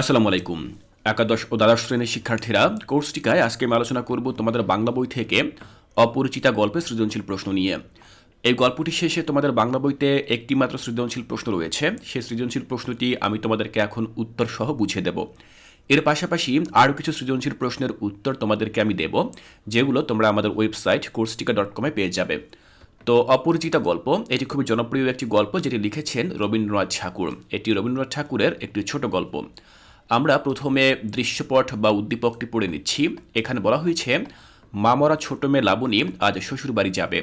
আসসালামু আলাইকুম। একাদশ ও দ্বাদশ শ্রেণির শিক্ষার্থীরা কোর্স টিকায় আজকে আমি আলোচনা করব তোমাদের বাংলা বই থেকে অপরিচিতা গল্পের সৃজনশীল প্রশ্ন নিয়ে। এই গল্পটি শেষে তোমাদের বাংলা বইতে একটি মাত্র সৃজনশীল প্রশ্ন রয়েছে। সেই সৃজনশীল প্রশ্নটি আমি তোমাদেরকে এখন উত্তর সহ বুঝিয়ে দেব। এর পাশাপাশি আরও কিছু সৃজনশীল প্রশ্নের উত্তর তোমাদেরকে আমি দেব, যেগুলো তোমরা আমাদের ওয়েবসাইট কোর্সটিকা ডট কমে পেয়ে যাবে। তো অপরিচিতা গল্প, এটি খুবই জনপ্রিয় একটি গল্প, যেটি লিখেছেন রবীন্দ্রনাথ ঠাকুর। এটি রবীন্দ্রনাথ ঠাকুরের একটি ছোট গল্প। আমরা প্রথমে দৃশ্যপট বা উদ্দীপকটি পড়ে নিচ্ছি। এখানে বলা হয়েছে মামরা ছোট মেয়ে লাবণী আজ শ্বশুরবাড়ি যাবে।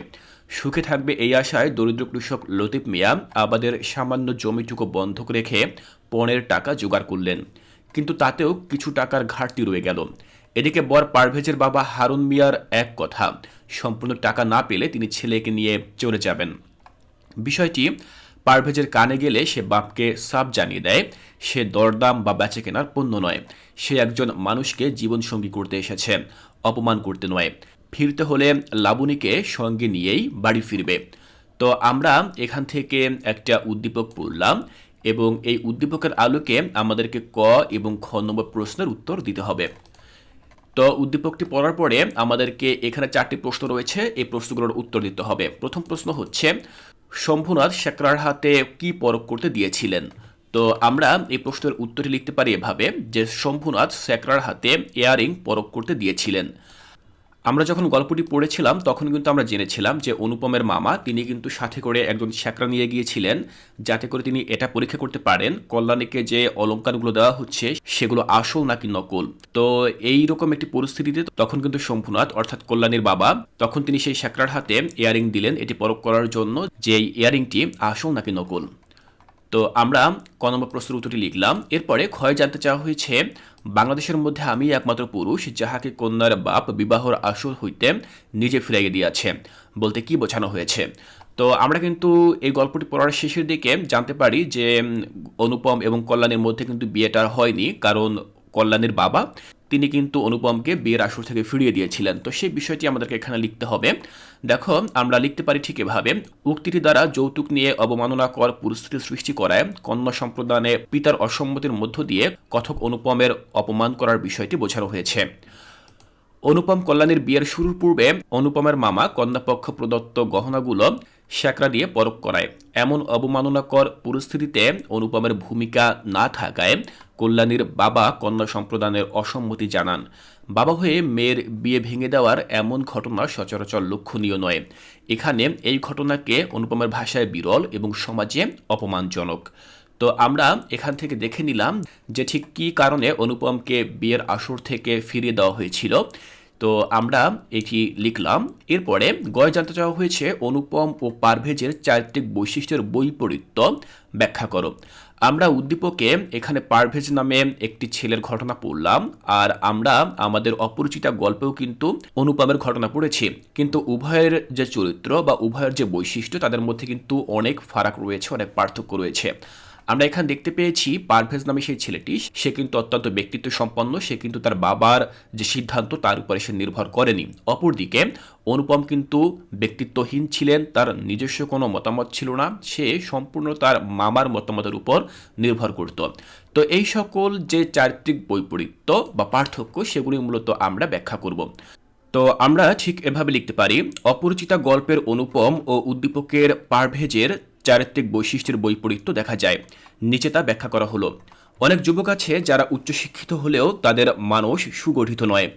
সুখে থাকবে এই আশায় দরিদ্র কৃষক লতিফ মিয়া আবাদের সামান্য জমিটুকু বন্ধক রেখে পণের টাকা জোগাড় করলেন। কিন্তু তাতেও কিছু টাকার ঘাটতি রয়ে গেল। এদিকে বর পারভেজের বাবা হারুন মিয়ার এক কথা, সম্পূর্ণ টাকা না পেলে তিনি ছেলেকে নিয়ে চলে যাবেন। বিষয়টি পারভেজের কানে গেলে সে বাপকে সাপ জানিয়ে দেয়, সে দরদাম বা বেচে কেনার পণ্য নয়। সে একজন মানুষকে জীবনসঙ্গী করতে এসেছে, অপমান করতে নয়। ফিরতে হলে লাবণীকে সঙ্গে নিয়েই বাড়ি ফিরবে। তো আমরা এখান থেকে একটা উদ্দীপক পড়লাম এবং এই উদ্দীপকের আলোকে আমাদেরকে ক এবং খ নম্বর প্রশ্নের উত্তর দিতে হবে। তো উদ্দীপকটি পড়ার পরে আমাদেরকে এখানে চারটি প্রশ্ন রয়েছে, এই প্রশ্নগুলোর উত্তর দিতে হবে। প্রথম প্রশ্ন হচ্ছে শম্ভুনাথ শেখরার হাতে কি পরক করতে দিয়েছিলেন? তো আমরা এই প্রশ্নের উত্তরটি লিখতে পারি এভাবে, যে শম্ভুনাথ শেখরার হাতে ইয়ারিং পরক করতে দিয়েছিলেন। আমরা যখন গল্পটি পড়েছিলাম, তখন কিন্তু আমরা জেনেছিলাম যে অনুপমের মামা তিনি কিন্তু সাথে করে একজন শ্যাকরা নিয়ে গিয়েছিলেন, যাতে করে তিনি এটা পরীক্ষা করতে পারেন, কল্যাণীকে যে অলঙ্কারগুলো দেওয়া হচ্ছে সেগুলো আসল নাকি নকল। তো এই রকম একটি পরিস্থিতিতে তখন কিন্তু শম্ভুনাথ, অর্থাৎ কল্যাণীর বাবা, তখন তিনি সেই শ্যাকরার হাতে ইয়ারিং দিলেন। এটি পরখ করার জন্য যে ইয়ারিংটি আসল নাকি নকল। তো আমরা ক নম্বর প্রশ্নের উত্তরটি লিখলাম। এরপরে ক্ষয় জানতে চাওয়া হয়েছে, বাংলাদেশের মধ্যে আমি একমাত্র পুরুষ যাহাকে কন্যার বাপ বিবাহর আসর হইতে নিজে ফিরাইয়ে দিয়াছে বলতে কি বোঝানো হয়েছে? তো আমরা কিন্তু এই গল্পটি পড়ার শেষের দিকে জানতে পারি যে অনুপম এবং কল্যাণের মধ্যে কিন্তু বিয়েটা হয়নি, কারণ কল্যাণের বাবা তিনি কিন্তু অনুপমকে বিয়ের আসর থেকে ফিরিয়ে দিয়েছিলেন। তো সেই বিষয়টি আমাদেরকে এখানে লিখতে হবে। দেখো, আমরা লিখতে পারি ঠিক এভাবে, উক্তিটি দ্বারা যৌতুক নিয়ে অবমাননাকর পরিস্থিতি সৃষ্টি করায় কন্যা সম্প্রদানে পিতার অসম্মতির মধ্য দিয়ে কথক অনুপমের অপমান করার বিষয়টি বোঝানো হয়েছে। অনুপম কল্যাণীর বিয়ের শুরুর পূর্বে অনুপমের মামা কন্যাপক্ষ প্রদত্ত গহনাগুলো শ্যাকরা দিয়ে পরখ করায়। এমন অবমাননাকর পরিস্থিতিতে অনুপমের ভূমিকা না থাকায় কল্যাণীর বাবা কন্যা সম্প্রদানের অসম্মতি জানান। বাবা হয়ে মেয়ের বিয়ে ভেঙে দেওয়ার এমন ঘটনা সচরাচর লক্ষণীয় নয়। এখানে এই ঘটনাকে অনুপমের ভাষায় বিরল এবং সমাজে অপমানজনক। তো আমরা এখান থেকে দেখে নিলাম যে ঠিক কী কারণে অনুপমকে বিয়ের আসর থেকে ফিরিয়ে দেওয়া হয়েছিল। তো আমরা এটি লিখলাম। এরপরে গয় জানতে চাওয়া হয়েছে অনুপম ও পারভেজের চারিত্রিক বৈশিষ্ট্যের বৈপরীত্য ব্যাখ্যা করো। আমরা উদ্দীপকে এখানে পারভেজ নামে একটি ছেলের ঘটনা পড়লাম, আর আমরা আমাদের অপরিচিতা গল্পেও কিন্তু অনুপমের ঘটনা পড়েছি। কিন্তু উভয়ের যে চরিত্র বা উভয়ের যে বৈশিষ্ট্য, তাদের মধ্যে কিন্তু অনেক ফারাক রয়েছে, অনেক পার্থক্য রয়েছে। আমরা এখানে দেখতে পেয়েছি পারভেজ নামে সেই ছেলেটি, সে কিন্তু অত্যন্ত ব্যক্তিত্ব সম্পন্ন সে কিন্তু তার বাবার যে সিদ্ধান্ত তার উপরে সে নির্ভর করেনি। অপরদিকে, অনুপম কিন্তু ব্যক্তিত্বহীন ছিলেন, তার নিজস্ব কোনো মতামত ছিল না, সে সম্পূর্ণ তার মামার মতামতের উপর নির্ভর করত। তো এই সকল যে চারিত্রিক বৈপরীত্য বা পার্থক্য, সেগুলি মূলত আমরা ব্যাখ্যা করব। তো আমরা ঠিক এভাবে লিখতে পারি, অপরিচিতা গল্পের অনুপম ও উদ্দীপকের পারভেজের চারিত্রিক বৈশিষ্ট্যের বৈপরীত্য দেখা যায়। নিচে তা ব্যাখ্যা করা হলো। অনেক যুবক আছে যারা উচ্চশিক্ষিত হলেও তাদের মানুষ সুগঠিত নয়।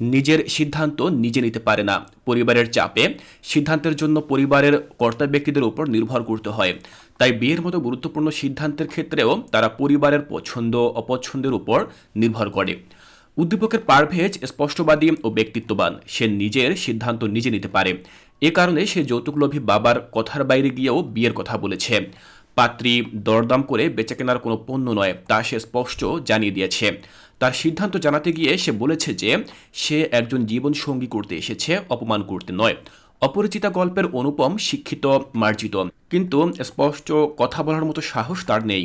নিজের সিদ্ধান্ত নিজে নিতে পারে না। পরিবারের চাপে সিদ্ধান্তের জন্য পরিবারের কর্তা ব্যক্তিদের উপর নির্ভর করতে হয়। তাই বিয়ের মতো গুরুত্বপূর্ণ সিদ্ধান্তের ক্ষেত্রেও তারা পরিবারের পছন্দ, অপছন্দের উপর নির্ভর করে। উদ্দীপকের পারভেজ স্পষ্টবাদী ও ব্যক্তিত্ববান। সে নিজের সিদ্ধান্ত নিজে নিতে পারে। এ কারণে সে যৌতুকলোভী বাবার কথার বাইরে গিয়েও বিয়ের কথা বলেছে। পাত্রী দরদাম করে বেচা কেনার কোনো পণ্য নয়, তা সে স্পষ্ট জানিয়ে দিয়েছে। তার সিদ্ধান্ত জানাতে গিয়ে সে বলেছে যে, সে একজন জীবন সঙ্গী করতে এসেছে, অপমান করতে নয়। অপরিচিতা গল্পের অনুপম শিক্ষিত, মার্জিত। কিন্তু স্পষ্ট কথা বলার মতো সাহস তার নেই।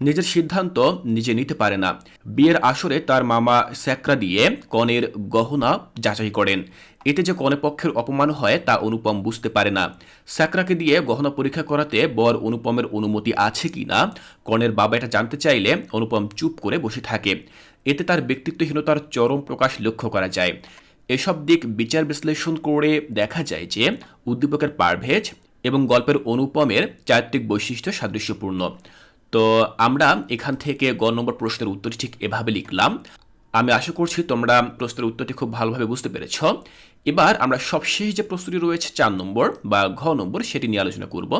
নিজের সিদ্ধান্ত নিজে নিতে পারে না। বিয়ের আসরে তার মামা স্যাকরা দিয়ে কনের গহনা যাচাই করেন। এতে যে কনে পক্ষের অপমান হয় তা অনুপম বুঝতে পারে না। স্যাকরাকে দিয়ে গহনা পরীক্ষা করাতে বর অনুপমের অনুমতি আছে কি না, কনের বাবা এটা জানতে চাইলে অনুপম চুপ করে বসে থাকে। এতে তার ব্যক্তিত্বহীনতার চরম প্রকাশ লক্ষ্য করা যায়। এসব দিক বিচার বিশ্লেষণ করে দেখা যায় যে উদ্দীপকের পারভেজ এবং গল্পের অনুপমের চারিত্রিক বৈশিষ্ট্য সাদৃশ্যপূর্ণ। তো আমরা এখান থেকে গ নম্বর প্রশ্নের উত্তরটি ঠিক এভাবে লিখলাম। আমি আশা করছি তোমরা প্রশ্নের উত্তরটি খুব ভালোভাবে বুঝতে পেরেছ। এবার আমরা সবশেষ যে প্রশ্নটি রয়েছে চার নম্বর বা ঘ নম্বর সেটি নিয়ে আলোচনা করব।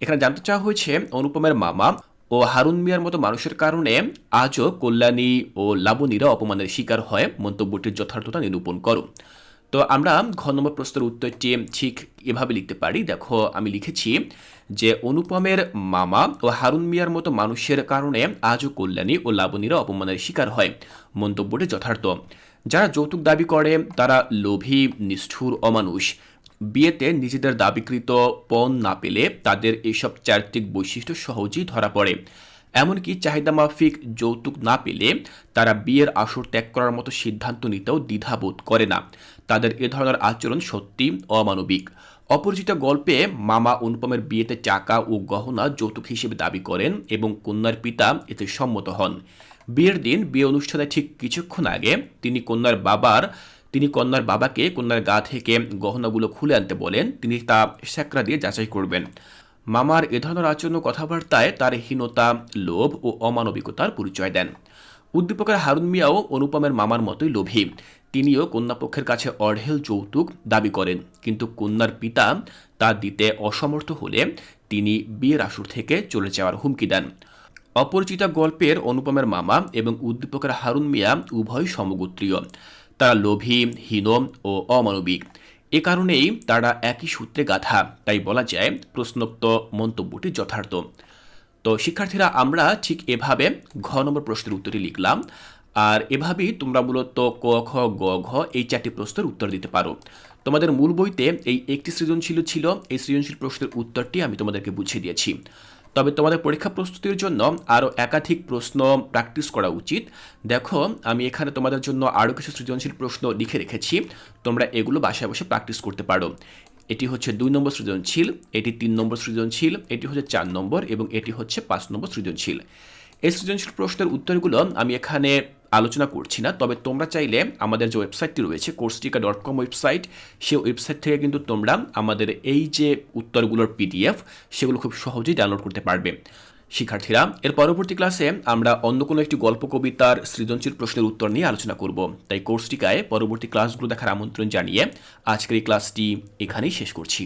এখানে জানতে চাওয়া হয়েছে অনুপমের মামা ও হারুন মিয়ার মতো মানুষের কারণে আজও কল্যাণী ও লাবণীরা অপমানের শিকার হয় মন্তব্যটির যথার্থতা নিরূপণ করো তো আমরা ঘ নম্বর প্রশ্নের উত্তরটি ঠিক এভাবে লিখতে পারি। দেখো, আমি লিখেছি যে অনুপমের মামা ও হারুন মিয়ার মতো মানুষের কারণে আজও কল্যাণী ও লাবণীরা অপমানের শিকার হয় মন্তব্যটি যথার্থ। যারা যৌতুক দাবি করে, তারা লোভী, নিষ্ঠুর, অমানুষ। বিয়েতে নিজেদের দাবিকৃত পণ না পেলে তাদের এইসব চারিত্রিক বৈশিষ্ট্য সহজেই ধরা পড়ে। এমনকি চাহিদা মাফিক যৌতুক না পেলে তারা বিয়ের আসর ত্যাগ করার মতো সিদ্ধান্ত নিতেও দ্বিধাবোধ করে না। তাদের এ ধরনের আচরণ সত্যি অমানবিক। অপরিচিত গল্পে মামা অনুপমের বিয়েতে টাকা ও গহনা যৌতুক হিসেবে দাবি করেন এবং কন্যার পিতা এতে সম্মত হন। বিয়ের দিন বিয়ে অনুষ্ঠানে ঠিক কিছুক্ষণ আগে তিনি কন্যার বাবার তিনি কন্যার বাবাকে কন্যার গা থেকে গহনাগুলো খুলে আনতে বলেন, তিনি তা স্যাকরা দিয়ে যাচাই করবেন। মামার এ ধরনের আচরণ কথাবার্তায় তার হীনতা, লোভ ও অমানবিকতার পরিচয় দেন। উদ্দীপকের হারুন মিয়াও অনুপমের মামার মতোই লোভী। তিনিও কন্যাপক্ষের কাছে অঢেল যৌতুক দাবি করেন, কিন্তু কন্যার পিতা তা দিতে অসমর্থ হলে তিনি বিয়ের আসর থেকে চলে যাওয়ার হুমকি দেন। অপরিচিতা গল্পের অনুপমের মামা এবং উদ্দীপকের হারুন মিয়া উভয় সমগোত্রীয়। তারা লোভী, হীন ও অমানবিক। এ কারণেই তারা একই সূত্রে গাথা তাই বলা যায়, প্রশ্নোক্ত মন্তব্যটি যথার্থ। তো শিক্ষার্থীরা, আমরা ঠিক এভাবে ঘ নম্বর প্রশ্নের উত্তরটি লিখলাম। আর এভাবেই তোমরা মূলত ক, খ, গ, ঘ এই চারটি প্রশ্নের উত্তর দিতে পারো। তোমাদের মূল বইতে এই একটি সৃজনশীল ছিল। এই সৃজনশীল প্রশ্নের উত্তরটি আমি তোমাদেরকে বুঝিয়ে দিয়েছি। তবে তোমাদের পরীক্ষা প্রস্তুতির জন্য আরও একাধিক প্রশ্ন প্র্যাকটিস করা উচিত। দেখো, আমি এখানে তোমাদের জন্য আরও কিছু সৃজনশীল প্রশ্ন লিখে রেখেছি। তোমরা এগুলো বাসায় বসে প্র্যাকটিস করতে পারো। এটি হচ্ছে দুই নম্বর সৃজনশীল, এটি তিন নম্বর সৃজনশীল, এটি হচ্ছে চার নম্বর এবং এটি হচ্ছে পাঁচ নম্বর সৃজনশীল। এই সৃজনশীল প্রশ্নের উত্তরগুলো আমি এখানে আলোচনা করছি না, তবে তোমরা চাইলে আমাদের যে ওয়েবসাইটটি রয়েছে কোর্সটিকা ডট কম ওয়েবসাইট সেই ওয়েবসাইট থেকে কিন্তু তোমরা আমাদের এই যে উত্তরগুলোর পিডিএফ সেগুলো খুব সহজেই ডাউনলোড করতে পারবে। শিক্ষার্থীরা, এর পরবর্তী ক্লাসে আমরা অন্য কোনো একটি গল্প, কবিতার সৃজনশীল প্রশ্নের উত্তর নিয়ে আলোচনা করব। তাই কোর্সটিকায় পরবর্তী ক্লাসগুলো দেখার আমন্ত্রণ জানিয়ে আজকের এই ক্লাসটি এখানেই শেষ করছি।